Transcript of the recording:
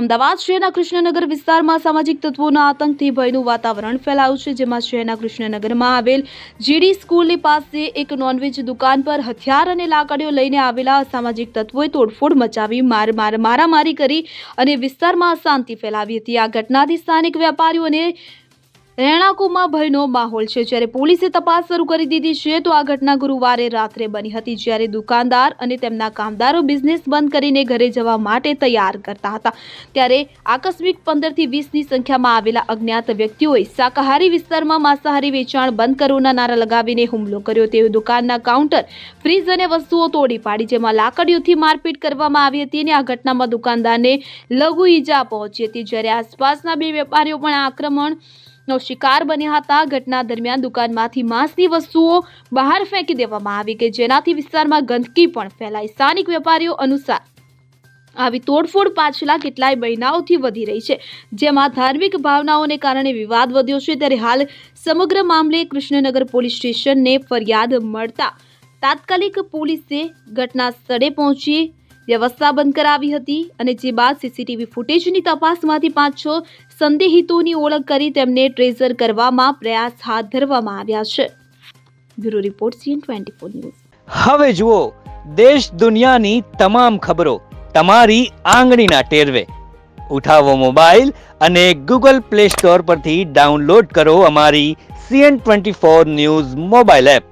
અમદાવાદ શહેરના કૃષ્ણનગર વિસ્તારમાં સામાજિક તત્વોના આતંકથી ભયનું વાતાવરણ ફેલાયું છે, જેમાં શહેરના કૃષ્ણનગરમાં આવેલ જીડી સ્કૂલની પાસે એક નોનવેજ દુકાન પર હથિયાર અને લાકડીઓ લઈને આવેલા સામાજિક તત્વોએ તોડફોડ મચાવી માર માર, મારામારી કરી અને વિસ્તારમાં અશાંતિ ફેલાવી હતી. આ ઘટનાથી સ્થાનિક વેપારીઓ અને રહેણાંકોમાં ભયનો માહોલ છે. જ્યારે પોલીસે તપાસ શરૂ કરી દીધી છે, તો આ ઘટના ગુરુવારે રાત્રે બની હતી. જ્યારે દુકાનદાર અને તેમના કામદારો બિઝનેસ બંધ કરીને ઘરે જવા માટે તૈયાર કરતા હતા. ત્યારે આકસ્મિક પંદરથી વીસની સંખ્યામાં આવેલા અજ્ઞાત વ્યક્તિઓએ શાકાહારી વિસ્તારમાં માંસાહારી વેચાણ બંધ કરોના નારા લગાવીને હુમલો કર્યો. તેઓ દુકાનના કાઉન્ટર, ફ્રીજ અને વસ્તુઓ તોડી પાડી, જેમાં લાકડીઓથી મારપીટ કરવામાં આવી હતી અને આ ઘટનામાં દુકાનદારને લઘુ ઈજા પહોંચી હતી. જ્યારે આસપાસના બે વેપારીઓ પણ આક્રમણ નો શિકાર બન્યા હતા. ઘટના દરમિયાન દુકાનમાંથી માંસની વસ્તુઓ બહાર ફેંકી દેવામાં આવી કે જેનાથી વિસ્તારમાં ગંદકી પણ ફેલાઈ. સ્થાનિક વેપારીઓ અનુસાર આવી તોડફોડ પાછલા કેટલાય મહિનાઓથી વધી રહી છે. જેમાં ધાર્મિક ભાવનાઓને કારણે વિવાદ વધ્યો છે. ત્યારે હાલ સમગ્ર મામલે કૃષ્ણનગર પોલીસ સ્ટેશનને ફરિયાદ મળતા તાત્કાલિક પોલીસે ઘટના સ્થળે પહોંચી વ્યવસ્થા બંધ કરાવી હતી અને જે બાદ સીસીટીવી ફૂટેજની તપાસમાંથી પાંચ છ સંદેહિતોની ઓળખ કરી તેમને ટ્રેઝર કરવામાં પ્રયાસ હાથ ધરવામાં આવ્યા છે. Bureau report CN twenty four news. હવે જુઓ, દેશ દુનિયાની તમામ ખબરો તમારી આંગળીના ટેરવે. ઉઠાવો મોબાઈલ અને ગૂગલ પ્લે સ્ટોર પરથી ડાઉનલોડ કરો અમારી CN twenty four news mobile app.